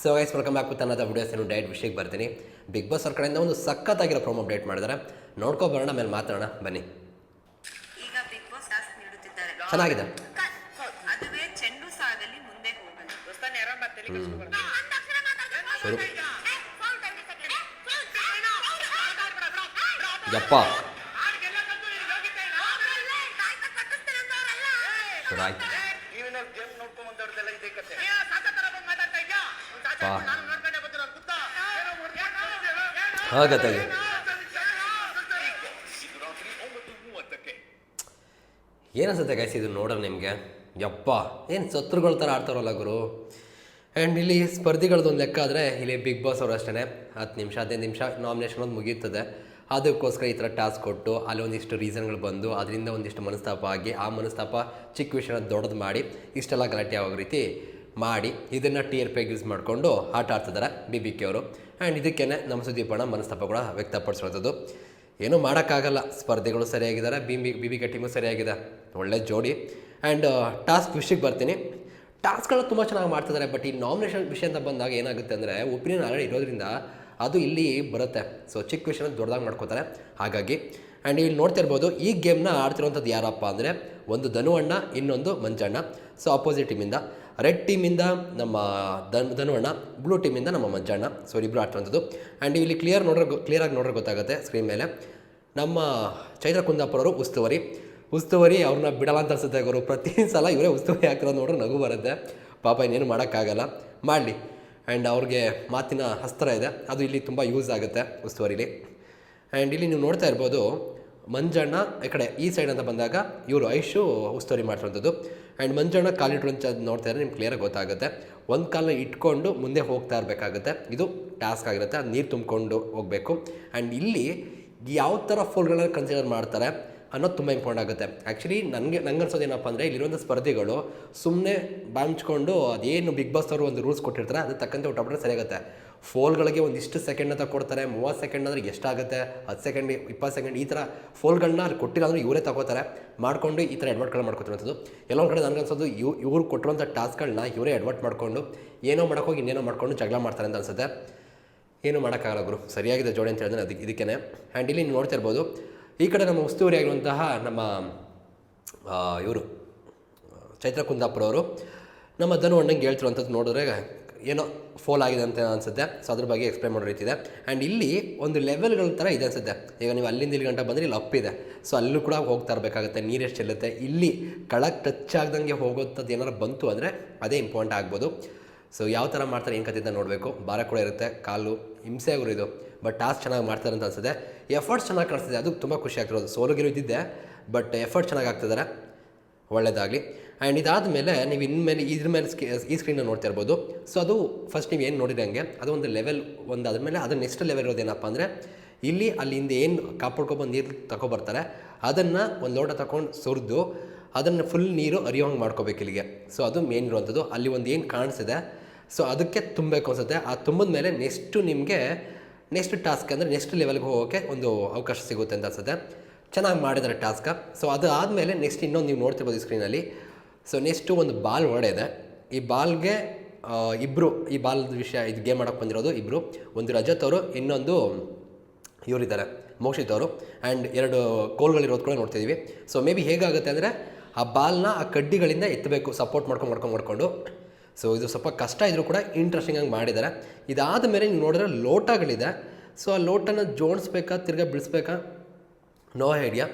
So guys welcome back with ಅನ್ನೋದ videos ಏನು diet ವಿಷಯಕ್ಕೆ ಬರ್ತೀನಿ. ಬಿಗ್ ಬಾಸ್ ಅವ್ರ ಕಡೆಯಿಂದ ಒಂದು ಸಖತ್ತಾಗಿರೋ ಪ್ರೋಮೋ ಅಪ್ಡೇಟ್ ಮಾಡಿದ್ದಾರೆ ನೋಡ್ಕೊ ಬರೋಣ ಮೇಲೆ ಮಾತಾಡೋಣ. ಬನ್ನಿ. ಈಗ ಬಿಗ್ ಬಾಸ್ ಟಾಸ್ಕ್ ನೀಡುತ್ತಿದ್ದಾರೆ. ಚೆನ್ನಾಗಿದೆ. ಅದುವೇ ಚೆಂಡು ಸಾಗಲಿ ಮುಂದೆ ಹೋಗಲಿ ಶುರು ಯಪ್ಪ. ಶುರು ಆಯ್ತು ನೀವಿನ ಗೇಮ್ ನೋಡ್ಕೊಂಡ್ ಬಂದವ್ರದ್ದೆಲ್ಲ ಇದೇ ಕತೆ ರಾತ್ರಿ ಒಂಬತ್ತು ಗೈಸ್ ಇದು ನೋಡೋಣ ನಿಮಗೆ? ಯಪ್ಪ ಏನು ಶತ್ರುಗಳ ಥರ ಆಡ್ತಾರಲ್ಲ ಗುರು. ಆ್ಯಂಡ್ ಇಲ್ಲಿ ಸ್ಪರ್ಧಿಗಳದ್ದು ಒಂದು ಲೆಕ್ಕ ಆದರೆ ಇಲ್ಲಿ ಬಿಗ್ ಬಾಸ್ ಅವರು ಅಷ್ಟೇ ಹತ್ತು ನಿಮಿಷ ಹದಿನೈದು ನಿಮಿಷ ನಾಮಿನೇಷನ್ ಒಂದು ಮುಗಿಯುತ್ತದೆ. ಅದಕ್ಕೋಸ್ಕರ ಈ ಥರ ಟಾಸ್ಕ್ ಕೊಟ್ಟು ಅಲ್ಲಿ ಒಂದಿಷ್ಟು ರೀಸನ್ಗಳು ಬಂದು ಅದರಿಂದ ಒಂದಿಷ್ಟು ಮನಸ್ತಾಪ ಆಗಿ ಆ ಮನಸ್ತಾಪ ಚಿಕ್ಕ ವಿಷಯನ ದೊಡ್ಡದು ಮಾಡಿ ಇಷ್ಟೆಲ್ಲ ಗಲಾಟೆ ಆಗೋ ರೀತಿ ಮಾಡಿ ಇದನ್ನು ಟಿ ಆರ್ ಪಿಗೆ ಯೂಸ್ ಮಾಡಿಕೊಂಡು ಆಟ ಆಡ್ತಿದ್ದಾರೆ ಬಿ ಬಿ ಕೆ ಅವರು. ಆ್ಯಂಡ್ ಇದಕ್ಕೇ ನಮ್ಮ ಸುದೀಪಣ್ಣ ಮನಸ್ತಾಪ ಕೂಡ ವ್ಯಕ್ತಪಡಿಸಿರೋದು ಏನೂ ಮಾಡೋಕ್ಕಾಗಲ್ಲ. ಸ್ಪರ್ಧಿಗಳು ಸರಿಯಾಗಿದ್ದಾರೆ B B B B K team ಸರಿಯಾಗಿದೆ. ಒಳ್ಳೆ ಜೋಡಿ. ಆ್ಯಂಡ್ ಟಾಸ್ಕ್ ವಿಷಯಕ್ಕೆ ಬರ್ತೀನಿ. ಟಾಸ್ಕ್ಗಳು ತುಂಬ ಚೆನ್ನಾಗಿ ಮಾಡ್ತಿದ್ದಾರೆ ಬಟ್ ಈ ನಾಮಿನೇಷನ್ ವಿಷಯ ಅಂತ ಬಂದಾಗ ಏನಾಗುತ್ತೆ ಅಂದರೆ ಒಪಿನಿಯನ್ ಆಲ್ರೆಡಿ ಇರೋದ್ರಿಂದ ಅದು ಇಲ್ಲಿ ಬರುತ್ತೆ. ಸೊ ಚಿಕ್ಕ ವಿಷಯನ ದೊಡ್ಡದಾಗಿ ಮಾಡ್ಕೋತಾರೆ. ಹಾಗಾಗಿ ಆ್ಯಂಡ್ ಇಲ್ಲಿ ನೋಡ್ತಾ ಇರ್ಬೋದು, ಈ ಗೇಮ್ನ ಆಡ್ತಿರೋಂಥದ್ದು ಯಾರಪ್ಪ ಅಂದರೆ, ಒಂದು ಧನು ಅಣ್ಣ ಇನ್ನೊಂದು ಮಂಜಣ್ಣ. ಸೊ ಅಪೋಸಿಟ್ ಟೀಮಿಂದ ರೆಡ್ ಟೀಮಿಂದ ನಮ್ಮ ಧನ್, ಧನುವಣ್ಣ ಬ್ಲೂ ಟೀಮಿಂದ ನಮ್ಮ ಮಂಜಣ್ಣ ಸೊ ಇಬ್ಬರು ಆಡ್ತಂಥದ್ದು ಆ್ಯಂಡ್ ಇಲ್ಲಿ ಕ್ಲಿಯರ್ ನೋಡ್ರೆ ಕ್ಲಿಯರಾಗಿ ನೋಡ್ರೆ ಗೊತ್ತಾಗುತ್ತೆ ಸ್ಕ್ರೀನ್ ಮೇಲೆ. ನಮ್ಮ ಚೈತ್ರ ಕುಂದಾಪುರವರು ಉಸ್ತುವಾರಿ. ಉಸ್ತುವಾರಿ ಅವ್ರನ್ನ ಬಿಡಲ್ಲ ಅಂತ ಅನ್ಸುತ್ತೆ ಅವರು ಪ್ರತಿ ಸಲ ಇವರೇ ಉಸ್ತುವಾರಿ ಹಾಕಿರೋದು ನೋಡ್ರೆ ನಗು ಬರುತ್ತೆ. ಪಾಪ ಇನ್ನೇನು ಮಾಡೋಕ್ಕಾಗಲ್ಲ. ಮಾಡಲಿ. ಆ್ಯಂಡ್ ಅವ್ರಿಗೆ ಮಾತಿನ ಹಸ್ತ್ರ ಇದೆ. ಅದು ಇಲ್ಲಿ ತುಂಬ ಯೂಸ್ ಆಗುತ್ತೆ ಉಸ್ತುವಾರಿಲಿ. ಆ್ಯಂಡ್ ಇಲ್ಲಿ ನೀವು ನೋಡ್ತಾ ಇರ್ಬೋದು ಮಂಜಣ್ಣ ಈ ಕಡೆ ಈ ಸೈಡ್ ಅಂತ ಬಂದಾಗ ಇವರು ಐಶು ಉಸ್ತುವಾರಿ ಮಾಡಿರೋಂಥದ್ದು ಆ್ಯಂಡ್ ಮಂಜಣ್ಣ ಕಾಲಿಟ್ರು ಅಂತ ನೋಡ್ತಾ ಇದ್ರೆ ನಿಮ್ಗೆ ಕ್ಲಿಯರಾಗಿ ಗೊತ್ತಾಗುತ್ತೆ. ಒಂದು ಕಾಲ ಇಟ್ಕೊಂಡು ಮುಂದೆ ಹೋಗ್ತಾ ಇರಬೇಕಾಗುತ್ತೆ. ಇದು ಟಾಸ್ಕ್ ಆಗಿರುತ್ತೆ. ಅದು ನೀರು ತುಂಬಿಕೊಂಡು ಹೋಗಬೇಕು. ಆ್ಯಂಡ್ ಇಲ್ಲಿ ಯಾವ ಥರ ಫೋಲ್ಗಳನ್ನ ಕನ್ಸಿಡರ್ ಮಾಡ್ತಾರೆ ಅನ್ನೋದು ತುಂಬ ಇಂಪಾರ್ಟೆಂಟ್ ಆಗುತ್ತೆ. ಆ್ಯಕ್ಚುಲಿ ನನಗೆ ನಂಗೆ ಅನ್ಸೋದು ಏನಪ್ಪ ಅಂದರೆ ಇಲ್ಲಿರುವಂಥ ಸ್ಪರ್ಧಿಗಳು ಸುಮ್ಮನೆ ಬಾಂಚ್ಕೊಂಡು ಅದೇನು ಬಿಗ್ ಬಾಸ್ ಅವರು ಒಂದು ರೂಲ್ಸ್ ಕೊಟ್ಟಿರ್ತಾರೆ ಅದಕ್ಕೆ ತಕ್ಕಂತೆ ಊಟ ಸರಿಯಾಗುತ್ತೆ. ಫೋಲ್ಗಳಿಗೆ ಒಂದಿಷ್ಟು ಸೆಕೆಂಡ್ ಅಂತ ಕೊಡ್ತಾರೆ, ಮೂವತ್ತು ಸೆಕೆಂಡ್ ಅಂದರೆ ಎಷ್ಟಾಗುತ್ತೆ ಹತ್ತು ಸೆಕೆಂಡ್, ಇಪ್ಪತ್ತು ಸೆಕೆಂಡ್ ಈ ಥರ ಫೋಲ್ಗಳನ್ನ ಅಲ್ಲಿ ಕೊಟ್ಟಿಲ್ಲ ಅಂದರೆ ಇವರೇ ತಗೋತಾರೆ. ಮಾಡ್ಕೊಂಡು ಈ ಥರ ಅಡ್ವರ್ಟ್ಗಳು ಮಾಡ್ಕೊತಿರೋಂಥದ್ದು. ಎಲ್ಲೊಂದು ಕಡೆ ನನಗೆ ಅನ್ಸೋದು, ಇವ್, ಇವ್ರು ಕೊಟ್ಟಿರೋಂಥ ಟಾಸ್ಕ್ಗಳನ್ನ ಇವರೇ ಅಡ್ವರ್ಟ್ ಮಾಡಿಕೊಂಡು, ಏನೋ ಮಾಡೋಕ್ಕೋಗಿ ಇನ್ನೇನೋ ಮಾಡ್ಕೊಂಡು ಜಗಳ ಮಾಡ್ತಾರೆ ಅಂತ ಅನ್ಸುತ್ತೆ. ಏನು ಮಾಡೋಕ್ಕಾಗಲ್ಲ ಗುರು, ಸರಿಯಾಗಿದೆ ಜೋಡಿ ಅಂತ ಹೇಳಿದ್ರೆ ಅದಕ್ಕೆ ಇದಕ್ಕೇ ಆ್ಯಂಡ್ ಇಲ್ಲಿ ನೋಡ್ತಾ ಇರ್ಬೋದು, ಈ ಕಡೆ ನಮ್ಮ ಉಸ್ತುವಾರಿ ಆಗಿರುವಂತಹ ನಮ್ಮ ಇವರು, ಚೈತ್ರ ಕುಂದಾಪುರವರು, ನಮ್ಮ ಧನು ಅಣ್ಣಂಗೆ ಹೇಳ್ತಿರುವಂಥದ್ದು ನೋಡಿದ್ರೆ ಏನೋ ಫೋಲ್ ಆಗಿದೆ ಅಂತ ಅನಿಸುತ್ತೆ. ಸೊ ಅದ್ರ ಬಗ್ಗೆ ಎಕ್ಸ್ಪ್ಲೈನ್ ಮಾಡೋ ರೀತಿ ಇದೆ. ಆ್ಯಂಡ್ ಇಲ್ಲಿ ಒಂದು ಲೆವೆಲ್ಗಳ ಥರ ಇದೆ ಅನಿಸುತ್ತೆ. ಈಗ ನೀವು ಅಲ್ಲಿಂದ ಇಲ್ಲಿ ಗಂಟ ಬಂದರೆ ಇಲ್ಲಿ ಅಪ್ ಇದೆ. ಸೊ ಅಲ್ಲೂ ಕೂಡ ಹೋಗ್ತಾ ಇರಬೇಕಾಗುತ್ತೆ. ನೀರೆಷ್ಟು ಚೆಲ್ಲುತ್ತೆ? ಇಲ್ಲಿ ಕಳಕ್ ಟಚ್ ಆಗ್ದಂಗೆ ಹೋಗೋಂಥದ್ದು ಏನಾರು ಬಂತು ಅಂದರೆ ಅದೇ ಇಂಪಾರ್ಟೆಂಟ್ ಆಗ್ಬೋದು. ಸೊ ಯಾವ ಥರ ಮಾಡ್ತಾರೆ? ಏನು ಅಂತ ನೋಡಬೇಕು? ಭಾರ ಕೂಡ ಇರುತ್ತೆ. ಕಾಲು ಹಿಂಸೆ ಆಗೋರು ಇದು. ಬಟ್ ಟಾಸ್ಕ್ ಚೆನ್ನಾಗಿ ಮಾಡ್ತಾರೆ ಅಂತ ಅನಿಸುತ್ತೆ. ಎಫರ್ಟ್ಸ್ ಚೆನ್ನಾಗಿ ಕಾಣಿಸ್ತಿದೆ. ಅದು ತುಂಬ ಖುಷಿ ಆಗ್ತಿರೋದು. ಸೋಲು ಗೆಲುವು ಇದ್ದಿದ್ದೆ ಬಟ್ ಎಫರ್ಟ್ ಚೆನ್ನಾಗಿ ಆಗ್ತಿದ್ದಾರೆ. ಒಳ್ಳೆಯದಾಗಲಿ ಆ್ಯಂಡ್ ಇದಾದಮೇಲೆ ನೀವು ಇನ್ಮೇಲೆ ಇದ್ರ ಮೇಲೆ ಸ್ಕ್ರೀ ಈ ಸ್ಕ್ರೀನ್ನ ನೋಡ್ತಾ ಇರ್ಬೋದು. ಸೊ ಅದು ಫಸ್ಟ್ ನೀವು ಏನು ನೋಡಿರಂಗೆ ಅದು ಒಂದು ಲೆವೆಲ್ ಒಂದು ಅದ್ರ ಮೇಲೆ ಅದು ನೆಕ್ಸ್ಟ್ ಲೆವೆಲ್ ಇರೋದೇನಪ್ಪ ಅಂದರೆ, ಇಲ್ಲಿ, ಅಲ್ಲಿಂದ ಏನು ಕಾಪಾಡ್ಕೊಬಂದು ನೀರು ತಗೊಬರ್ತಾರೆ ಅದನ್ನು ಒಂದು ಲೋಟ ತಗೊಂಡು ಸುರಿದು, ಅದನ್ನು ಫುಲ್ ನೀರು ಹರಿಯೋಂಗೆ ಮಾಡ್ಕೋಬೇಕು ಇಲ್ಲಿಗೆ. ಸೊ ಅದು ಮೇನ್ ಇರುವಂಥದ್ದು ಅಲ್ಲಿ ಒಂದು ಏನು ಕಾಣಿಸಿದೆ ಸೊ ಅದಕ್ಕೆ ತುಂಬಬೇಕು ಅನ್ಸುತ್ತೆ. ಆ ತುಂಬಿದ ಮೇಲೆ ನೆಕ್ಸ್ಟು ನಿಮಗೆ ನೆಕ್ಸ್ಟ್ ಟಾಸ್ಕ್ ಅಂದರೆ ನೆಕ್ಸ್ಟ್ ಲೆವೆಲ್ಗೆ ಹೋಗೋಕ್ಕೆ ಒಂದು ಅವಕಾಶ ಸಿಗುತ್ತೆ ಅಂತ ಅನ್ಸುತ್ತೆ. ಚೆನ್ನಾಗಿ ಮಾಡಿದ್ದಾರೆ ಟಾಸ್ಕ ಸೊ ಅದು ಆದಮೇಲೆ ನೆಕ್ಸ್ಟ್ ಇನ್ನೊಂದು ನೀವು ನೋಡ್ತಿರ್ಬೋದು ಈ ಸ್ಕ್ರೀನಲ್ಲಿ ಸೊ ನೆಕ್ಸ್ಟು ಒಂದು ಬಾಲ್ ಹೊಡೆದೆ ಈ ಬಾಲ್ಗೆ ಇಬ್ಬರು ಈ ಬಾಲ್ ವಿಷಯ ಇದು ಗೇಮ್ ಮಾಡೋಕ್ಕೆ ಬಂದಿರೋದು ಇಬ್ಬರು ಒಂದು ರಜತ್ ಅವರು, ಇನ್ನೊಂದು ಇವರಿದ್ದಾರೆ, ಮೋಕ್ಷಿತ್ ಅವರು. ಆ್ಯಂಡ್ ಎರಡು ಕೋಲ್ಗಳಿರೋದು ಕೂಡ ನೋಡ್ತಿದ್ದೀವಿ ಸೊ ಮೇ ಬಿ ಹೇಗಾಗುತ್ತೆ ಅಂದರೆ, ಆ ಬಾಲ್ನ ಆ ಕಡ್ಡಿಗಳಿಂದ ಎತ್ತಬೇಕು ಸಪೋರ್ಟ್ ಮಾಡ್ಕೊಂಡು ಮಾಡ್ಕೊಂಡು ಮಾಡ್ಕೊಂಡು. ಸೊ ಇದು ಸ್ವಲ್ಪ ಕಷ್ಟ ಇದ್ದರೂ ಕೂಡ ಇಂಟ್ರೆಸ್ಟಿಂಗ್ ಆಗಿ ಮಾಡಿದ್ದಾರೆ. ಇದಾದ ಮೇಲೆ ನೀವು ನೋಡಿದ್ರೆ ಲೋಟಗಳಿದೆ. ಸೊ ಆ ಲೋಟನ ಜೋಡಿಸ್ಬೇಕಾ, ತಿರ್ಗಾ ಬಿಡಿಸ್ಬೇಕಾ? ನೋ ಐಡಿಯಾ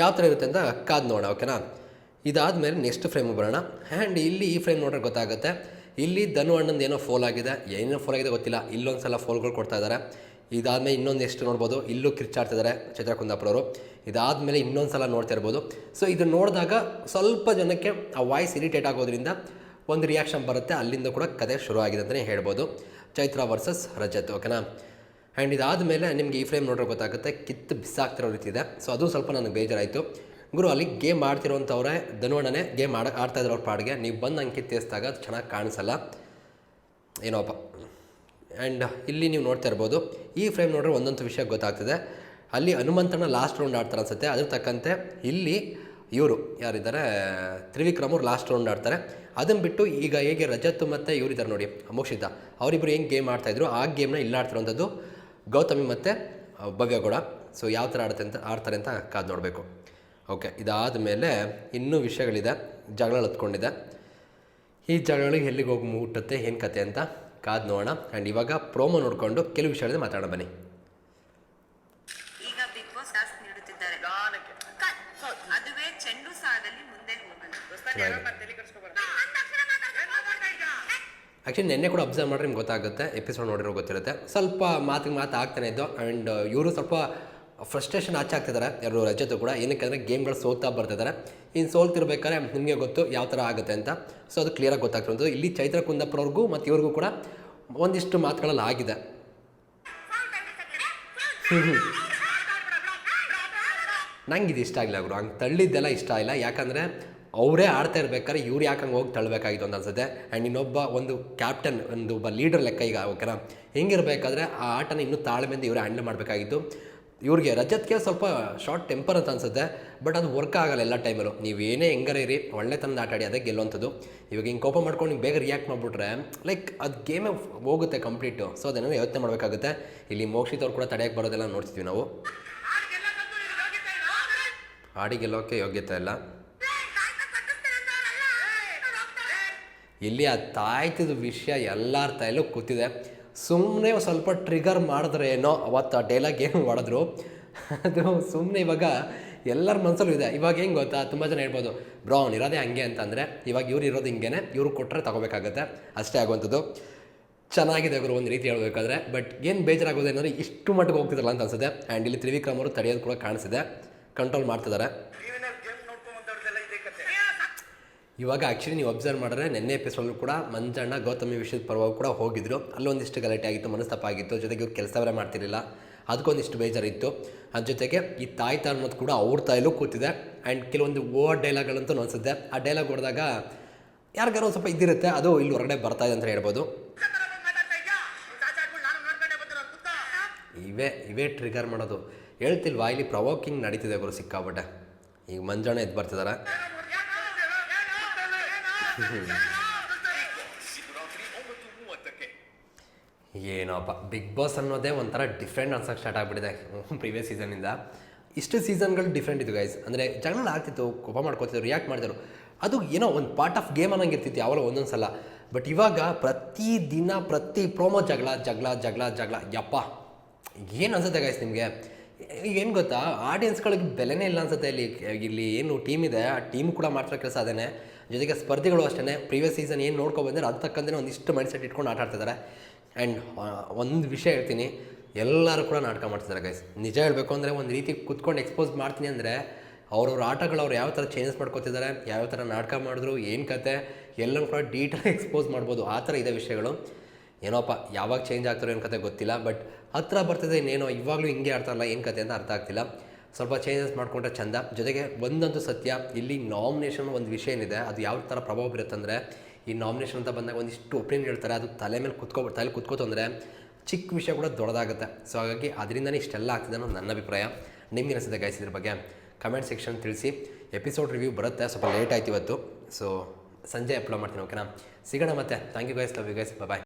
ಯಾವ ಥರ ಇರುತ್ತೆ ಅಂತ ಕಾದು ನೋಡೋಣ ಓಕೆನಾ ಇದಾದಮೇಲೆ ನೆಕ್ಸ್ಟ್ ಫ್ರೇಮ್ ಬರೋಣ. ಆ್ಯಂಡ್ ಇಲ್ಲಿ ಈ ಫ್ರೇಮ್ ನೋಡ್ರೆ ಗೊತ್ತಾಗುತ್ತೆ. ಇಲ್ಲಿ ಧನು ಅಣ್ಣಂದು ಏನೋ ಫೋಲ್ ಆಗಿದೆ. ಏನೋ ಫೋಲ್ ಆಗಿದೆ ಗೊತ್ತಿಲ್ಲ. ಇಲ್ಲೊಂದು ಸಲ ಫೋಲ್ಗಳು ಕೊಡ್ತಾ ಇದ್ದಾರೆ ಇದಾದಮೇಲೆ ಇನ್ನೊಂದು ಎಷ್ಟು ನೋಡ್ಬೋದು. ಇಲ್ಲೂ ಕಿರ್ಚಾಡ್ತಿದ್ದಾರೆ ಚೈತ್ರ ಕುಂದಾಪುರವರು ಇದಾದಮೇಲೆ ಇನ್ನೊಂದು ಸಲ ನೋಡ್ತಾ ಇರ್ಬೋದು. ಸೊ ಇದು ನೋಡಿದಾಗ ಸ್ವಲ್ಪ ಜನಕ್ಕೆ ಆ ವಾಯ್ಸ್ ಇರಿಟೇಟ್ ಆಗೋದ್ರಿಂದ ಒಂದು ರಿಯಾಕ್ಷನ್ ಬರುತ್ತೆ. ಅಲ್ಲಿಂದ ಕೂಡ ಕತೆ ಶುರು ಆಗಿದೆ ಅಂತಲೇ ಹೇಳ್ಬೋದು. ಚೈತ್ರ ವರ್ಸಸ್ ರಜತ್ ಓಕೆನಾ ಆ್ಯಂಡ್ ಇದಾದಮೇಲೆ ನಿಮಗೆ ಈ ಫ್ರೇಮ್ ನೋಡ್ರೆ ಗೊತ್ತಾಗುತ್ತೆ. ಕಿತ್ತು ಬಿಸಾಕ್ತಿರೋ ರೀತಿ ಇದೆ. ಸೊ ಅದು ಸ್ವಲ್ಪ ನನಗೆ ಬೇಜಾರಾಯಿತು. ಗುರು ಅಲ್ಲಿ ಗೇಮ್ ಆಡ್ತಿರೋಂಥವ್ರೆ, ಧನುವಣ್ಣನೇ ಗೇಮ್ ಆಡ ಆಡ್ತಾ ಇದ್ರು ಅವ್ರ ಪಾಡಿಗೆ. ನೀವು ಬಂದು ಅಂಕಿ ತೀರಿಸಿದಾಗ ಅದು ಚೆನ್ನಾಗಿ ಕಾಣಿಸಲ್ಲ. ಏನೋಪ್ಪ. ಆ್ಯಂಡ್ ಇಲ್ಲಿ ನೀವು ನೋಡ್ತಾ ಇರ್ಬೋದು, ಈ ಫ್ರೇಮ್ ನೋಡ್ರೆ ಒಂದೊಂದು ವಿಷಯ ಗೊತ್ತಾಗ್ತದೆ. ಅಲ್ಲಿ ಹನುಮಂತನ ಲಾಸ್ಟ್ ರೌಂಡ್ ಆಡ್ತಾರೆ ಅನ್ಸುತ್ತೆ. ಅದ್ರ ತಕ್ಕಂತೆ ಇಲ್ಲಿ ಇವರು ಯಾರಿದ್ದಾರೆ, ತ್ರಿವಿಕ್ರಮ್ ಅವ್ರು ಲಾಸ್ಟ್ ರೌಂಡ್ ಆಡ್ತಾರೆ. ಅದನ್ನು ಬಿಟ್ಟು ಈಗ ಹೇಗೆ ರಜತ್ ಮತ್ತು ಇವರಿದ್ದಾರೆ ನೋಡಿ ಮೋಕ್ಷಿತ ಅವರಿಬ್ಬರು ಹೆಂಗೆ ಗೇಮ್ ಆಡ್ತಾಯಿದ್ರು, ಆ ಗೇಮ್ನ ಇಲ್ಲಿ ಆಡ್ತಿರೋಂಥದ್ದು ಗೌತಮಿ ಮತ್ತು ಭವ್ಯಗೌಡ. ಸೊ ಯಾವ ಥರ ಆಡುತ್ತೆ ಅಂತ ಆಡ್ತಾರೆ ಅಂತ ಕಾದು ನೋಡಬೇಕು. ಓಕೆ ಇದಾದ ಮೇಲೆ ಇನ್ನೂ ವಿಷಯಗಳಿದೆ ಜಗಳ ಹತ್ಕೊಂಡಿದೆ. ಈ ಜಗಳಗಳಿಗೆ ಎಲ್ಲಿಗೆ ಹೋಗಿ ಮುಟ್ಟುತ್ತೆ ಏನು ಕತೆ ಅಂತ ಕಾದು ನೋಡೋಣ. ಆ್ಯಂಡ್ ಇವಾಗ ಪ್ರೋಮೋ ನೋಡಿಕೊಂಡು ಕೆಲವು ವಿಷಯಗಳಿಂದ ಮಾತಾಡೋಣ ಬನ್ನಿ. ಈಗ ಬಿಗ್ ಬಾಸ್ ಟಾಸ್ಕ್ ನೀಡುತ್ತಿದ್ದಾರೆ. ನಿಧಾನಕ್ಕೆ ಅದುವೇ ಚೆಂಡು ಸಾಗಲಿ ಮುಂದೆ ಹೋಗಲ್ಲ. ತಲೆ ಕೆಡಿಸ್ಕೊಬಾರ್ದು ಆ್ಯಕ್ಚುಲಿ ನಿನ್ನೆ ಕೂಡ ಅಬ್ಸರ್ವ್ ಮಾಡ್ರೆ ನಿಮ್ಗೆ ಗೊತ್ತಾಗುತ್ತೆ ಎಪಿಸೋಡ್ ನೋಡಿರೋ ಗೊತ್ತಿರುತ್ತೆ. ಸ್ವಲ್ಪ ಮಾತಿಗೆ ಮಾತು ಆಗ್ತಾನೆ ಇದ್ದು ಆ್ಯಂಡ್ ಇವರು ಸ್ವಲ್ಪ ಫ್ರಸ್ಟ್ರೇಷನ್ ಆಚೆ ಆಗ್ತಿದ್ದಾರೆ ಎರಡು ರಜತು ಕೂಡ. ಏನಕ್ಕೆ ಅಂದರೆ ಗೇಮ್ಗಳು ಸೋಲ್ತಾ ಬರ್ತಿದ್ದಾರೆ ಇನ್ನು ಸೋಲ್ತಿರ್ಬೇಕಾದ್ರೆ ನಿಮಗೆ ಗೊತ್ತು ಯಾವ ಥರ ಆಗುತ್ತೆ ಅಂತ. ಸೊ ಅದು ಕ್ಲಿಯರಾಗಿ ಗೊತ್ತಾಗ್ತಿರೋದು. ಇಲ್ಲಿ ಚೈತ್ರ ಕುಂದಪ್ಪರವ್ರಿಗೂ ಮತ್ತು ಇವ್ರಿಗೂ ಕೂಡ ಒಂದಿಷ್ಟು ಮಾತುಗಳಲ್ಲಿ ಆಗಿದೆ. ನಂಗೆ ಇದು ಇಷ್ಟ ಆಗಿಲ್ಲ ಗುರು. ಹಂಗೆ ತಳ್ಳಿದ್ದೆಲ್ಲ ಇಷ್ಟ ಇಲ್ಲ. ಯಾಕಂದರೆ ಅವರೇ ಆಡ್ತಾ ಇರ್ಬೇಕಾದ್ರೆ ಇವ್ರು ಯಾಕೆ ಹಂಗೆ ಹೋಗಿ ತಳ್ಳಬೇಕಾಗಿತ್ತು ಅಂತ ಅನ್ಸುತ್ತೆ. ಆ್ಯಂಡ್ ಇನ್ನೊಬ್ಬ ಒಂದು ಕ್ಯಾಪ್ಟನ್ ಒಂದು ಒಬ್ಬ ಲೀಡರ್ ಲೆಕ್ಕ ಈಗ, ಓಕೆನಾ? ಹೆಂಗಿರಬೇಕಾದ್ರೆ ಆ ಆಟನ ಇನ್ನೂ ತಾಳ್ಮೆಯಿಂದ ಇವರು ಹ್ಯಾಂಡಲ್ ಮಾಡಬೇಕಾಗಿತ್ತು. ಇವ್ರಿಗೆ ರಜತ್ಗೆ ಸ್ವಲ್ಪ ಶಾರ್ಟ್ ಟೆಂಪರ್ ಅಂತ ಅನ್ಸುತ್ತೆ ಬಟ್ ಅದು ವರ್ಕ್ ಆಗಲ್ಲ ಎಲ್ಲ ಟೈಮಲ್ಲೂ ನೀವು ಏನೇ ಹೆಂಗಾರೆ ಇರಿ ಒಳ್ಳೆ ತನದ ಆಟ ಆಡಿ ಅದೇ ಗೆಲ್ಲುವಂಥದ್ದು ಇವಾಗ ಹಿಂಗೆ ಕೋಪ ಮಾಡ್ಕೊಂಡು ಬೇಗ ರಿಯಾಕ್ಟ್ ಮಾಡಿಬಿಟ್ರೆ ಲೈಕ್ ಅದು ಗೇಮೇ ಹೋಗುತ್ತೆ ಕಂಪ್ಲೀಟು ಸೊ ಅದನ್ನೆಲ್ಲ ಯೋಚನೆ ಮಾಡಬೇಕಾಗುತ್ತೆ. ಇಲ್ಲಿ ಮೋಕ್ಷಿತವ್ರು ಕೂಡ ತಡೆಯಕ್ಕೆ ಬರೋದೆಲ್ಲ ನೋಡ್ತಿದ್ವಿ ನಾವು. ಆಡಿ ಗೆಲ್ಲೋಕ್ಕೆ ಯೋಗ್ಯತೆ ಇಲ್ಲ. ಇಲ್ಲಿ ಆ ತಾಯ್ತದ ವಿಷಯ ಎಲ್ಲರ ತೈಲೂ ಕೂತಿದೆ. ಸುಮ್ಮನೆ ಸ್ವಲ್ಪ ಟ್ರಿಗರ್ ಮಾಡಿದ್ರೆ ಏನೋ ಅವತ್ತು ಆ ಡೈಲಾಗ್ ಏನು ಮಾಡಿದ್ರು. ಅದು ಸುಮ್ಮನೆ ಇವಾಗ ಎಲ್ಲರ ಮನಸ್ಸಲ್ಲೂ ಇದೆ. ಇವಾಗ ಹೆಂಗೆ ಗೊತ್ತಾ? ತುಂಬ ಜನ ಹೇಳ್ಬೋದು, ಬ್ರೋ, ಅವ್ನು ಇರೋದೇ ಹಂಗೆ ಅಂತಂದರೆ ಇವಾಗ ಇವ್ರು ಇರೋದು ಹಿಂಗೇನೆ, ಇವ್ರು ಕೊಟ್ಟರೆ ತಗೋಬೇಕಾಗತ್ತೆ. ಅಷ್ಟೇ ಆಗುವಂಥದ್ದು. ಚೆನ್ನಾಗಿದೆ ಗುರು, ಒಂದು ರೀತಿ ಹೇಳಬೇಕಾದ್ರೆ. ಬಟ್ ಏನು ಬೇಜಾರಾಗೋದು ಇಷ್ಟು ಮಟ್ಟಿಗೆ ಹೋಗ್ತಿದ್ರಲ್ಲ ಅಂತ ಅನ್ಸುತ್ತೆ. ಆ್ಯಂಡ್ ಇಲ್ಲಿ ತ್ರಿವಿಕ್ರಮ್ ಅವರು ತಡೆಯೋದು ಕೂಡ ಕಾಣಿಸಿದೆ. ಕಂಟ್ರೋಲ್ ಮಾಡ್ತಿದ್ದಾರೆ ಟಿವಿನಲ್ಲಿ ಗೇಮ್ ನೋಡ್ಕೊಂಡ್ ಬಂದವ್ರದೆಲ್ಲ ಇದೇ ಕತೆ ಇವಾಗ ಆ್ಯಕ್ಚುಲಿ ನೀವು ಅಬ್ಸರ್ವ್ ಮಾಡಿದ್ರೆ ನೆನ್ನೆ ಎಪಿಸೋಡ್ ಕೂಡ ಮಂಜಣ್ಣ ಗೌತಮಿ ವಿಷಯದ ಪರವಾಗಿ ಕೂಡ ಹೋಗಿದ್ರು. ಅಲ್ಲೊಂದಿಷ್ಟು ಗಲಾಟೆ ಆಗಿತ್ತು, ಮನಸ್ತಾಪ ಆಗಿತ್ತು, ಜೊತೆಗೆ ಇವ್ರು ಕೆಲಸ ಬೇರೆ ಮಾಡ್ತಿರಲಿಲ್ಲ. ಅದಕ್ಕೊಂದಿಷ್ಟು ಬೇಜಾರಿತ್ತು. ಅದ್ರ ಜೊತೆಗೆ ಈ ತಾಯಿ ತಾಯಿ ಅನ್ನೋದು ಕೂಡ ಅವ್ರ ತಾಯಿಲೂ ಕೂತಿದೆ. ಆ್ಯಂಡ್ ಕೆಲವೊಂದು ಓವರ್ ಡೈಲಾಗ್ಗಳಂತೂ ಅನಿಸುತ್ತೆ. ಆ ಡೈಲಾಗ್ ಹೊಡೆದಾಗ ಯಾರಿಗಾರು ಒಂದು ಸ್ವಲ್ಪ ಇದ್ದಿರುತ್ತೆ ಅದು ಇಲ್ಲಿ ಹೊರಗಡೆ ಬರ್ತಾ ಇದೆ ಅಂತ ಹೇಳ್ಬೋದು. ಇವೇ ಇವೇ ಟ್ರಿಗರ್ ಮಾಡೋದು. ಹೇಳ್ತಿಲ್ವಾ, ಇಲ್ಲಿ ಪ್ರವೋಕಿಂಗ್ ನಡೀತಿದೆ ಗುರು ಸಿಕ್ಕಾಬಟ್ಟೆ ಈಗ ಮಂಜಣ್ಣ ಎದ್ದು ಬರ್ತಿದ್ದಾರೆ ಏನೋಪ್ಪ ಬಿಗ್ ಬಾಸ್ ಅನ್ನೋದೇ ಒಂಥರ ಡಿಫ್ರೆಂಟ್ ಅನ್ಸೋಕ್ಕೆ ಸ್ಟಾರ್ಟ್ ಆಗಿಬಿಟ್ಟಿದೆ ಪ್ರೀವಿಯಸ್ ಸೀಸನಿಂದ ಇಷ್ಟು ಸೀಸನ್ಗಳು ಡಿಫ್ರೆಂಟ್ ಇದು ಗೈಸ್ ಅಂದರೆ ಜಗಳ ಆಗ್ತಿತ್ತು ಕೋಪ ಮಾಡ್ಕೋತಿದ್ರು ರಿಯಾಕ್ಟ್ ಮಾಡಿದ್ರು ಅದು ಏನೋ ಒಂದು ಪಾರ್ಟ್ ಆಫ್ ಗೇಮ್ ಅನ್ನಂಗಿರ್ತಿತ್ತು ಯಾವಾಗ ಒಂದೊಂದು ಸಲ. ಬಟ್ ಇವಾಗ ಪ್ರತಿ ದಿನ ಪ್ರತಿ ಪ್ರೋಮೋ ಜಗಳ ಜಗಳ ಜಗಳ ಜಗಳ. ಯಪ್ಪ. ಏನು ಅನ್ಸುತ್ತೆ ಗೈಸ್ ನಿಮಗೆ? ಈಗ ಏನು ಗೊತ್ತಾ? ಆಡಿಯನ್ಸ್ಗಳಿಗೆ ಬೆಲೆನೇ ಇಲ್ಲ ಅನ್ಸುತ್ತೆ ಇಲ್ಲಿ. ಇಲ್ಲಿ ಏನು ಟೀಮ್ ಇದೆ, ಆ ಟೀಮ್ ಕೂಡ ಮಾಡ್ತಿರೋ ಕೆಲಸ ಅದೇ ಜೊತೆಗೆ ಸ್ಪರ್ಧಿಗಳು ಅಷ್ಟೇ ಪ್ರೀವಿಯಸ್ ಸೀಸನ್ ಏನು ನೋಡ್ಕೊ ಬಂದರೆ ಅದು ತಕ್ಕಂತೆ ಒಂದಿಷ್ಟು ಮೈಂಡ್ ಸೆಟ್ ಇಟ್ಕೊಂಡು ಆಟ ಆಡ್ತಿದ್ದಾರೆ ಆ್ಯಂಡ್ ಒಂದು ವಿಷಯ ಹೇಳ್ತೀನಿ. ಎಲ್ಲರೂ ಕೂಡ ನಾಟಕ ಮಾಡ್ತಿದ್ದಾರೆ ಗೈಸ್ ನಿಜ ಹೇಳಬೇಕು ಅಂದರೆ ಒಂದು ರೀತಿ ಕುತ್ಕೊಂಡು ಎಕ್ಸ್ಪೋಸ್ ಮಾಡ್ತೀನಿ ಅಂದರೆ ಅವ್ರವ್ರ ಆಟಗಳು ಅವ್ರು ಯಾವ ಥರ ಚೇಂಜಸ್ ಮಾಡ್ಕೋತಿದ್ದಾರೆ ಯಾವ ಥರ ನಾಟಕ ಮಾಡಿದ್ರು, ಏನು ಕತೆ ಎಲ್ಲರೂ ಕೂಡ ಡೀಟೇಲ್ ಎಕ್ಸ್ಪೋಸ್ ಮಾಡ್ಬೋದು. ಆ ಥರ ಇದೆ ವಿಷಯಗಳು. ಏನೋಪ್ಪ, ಯಾವಾಗ ಚೇಂಜ್ ಆಗ್ತಾರೋ ಏನು ಕತೆ ಗೊತ್ತಿಲ್ಲ. ಬಟ್ ಹತ್ರ ಬರ್ತಿದೆ, ಇನ್ನೇನೋ, ಇವಾಗಲೂ ಹಿಂಗೆ ಆಡ್ತಾರಲ್ಲ ಏನು ಕತೆ ಅಂತ ಅರ್ಥ ಆಗ್ತಿಲ್ಲ. ಸ್ವಲ್ಪ ಚೇಂಜಸ್ ಮಾಡಿಕೊಂಡ್ರೆ ಚಂದ. ಜೊತೆಗೆ ಒಂದಂತೂ ಸತ್ಯ, ಇಲ್ಲಿ ನಾಮಿನೇಷನ್ ಒಂದು ವಿಷಯ ಏನಿದೆ, ಅದು ಯಾವ ಥರ ಪ್ರಭಾವ ಬೀರುತ್ತೆ ಅಂದರೆ, ಈ ನಾಮಿನೇಷನ್ ಅಂತ ಬಂದಾಗ ಒಂದಿಷ್ಟು ಒಪಿನಿಯನ್ ಹೇಳ್ತಾರೆ, ಅದು ತಲೆ ಮೇಲೆ ಕುತ್ಕೊ, ತಲೆ ಕುತ್ಕೋತಂದರೆ ಚಿಕ್ಕ ವಿಷಯ ಕೂಡ ದೊಡ್ಡದಾಗುತ್ತೆ. ಸೊ ಹಾಗಾಗಿ ಅದರಿಂದನೇ ಇಷ್ಟೆಲ್ಲ ಆಗ್ತಿದೆ ಅನ್ನೋ ನನ್ನ ಅಭಿಪ್ರಾಯ. ನಿಮ್ಗೆ ಅನಿಸುತ್ತೆ ಗೈಸ್ ಇದ್ರ ಬಗ್ಗೆ? ಕಮೆಂಟ್ ಸೆಕ್ಷನ್ ತಿಳಿಸಿ. ಎಪಿಸೋಡ್ ರಿವ್ಯೂ ಬರುತ್ತೆ, ಸ್ವಲ್ಪ ಲೇಟ್ ಆಯ್ತು ಇವತ್ತು. ಸೊ ಸಂಜೆ ಅಪ್ಲೋಡ್ ಮಾಡ್ತೀನಿ ಓಕೆನಾ ಸಿಗೋಣ ಮತ್ತೆ. Thank you guys love you guys bye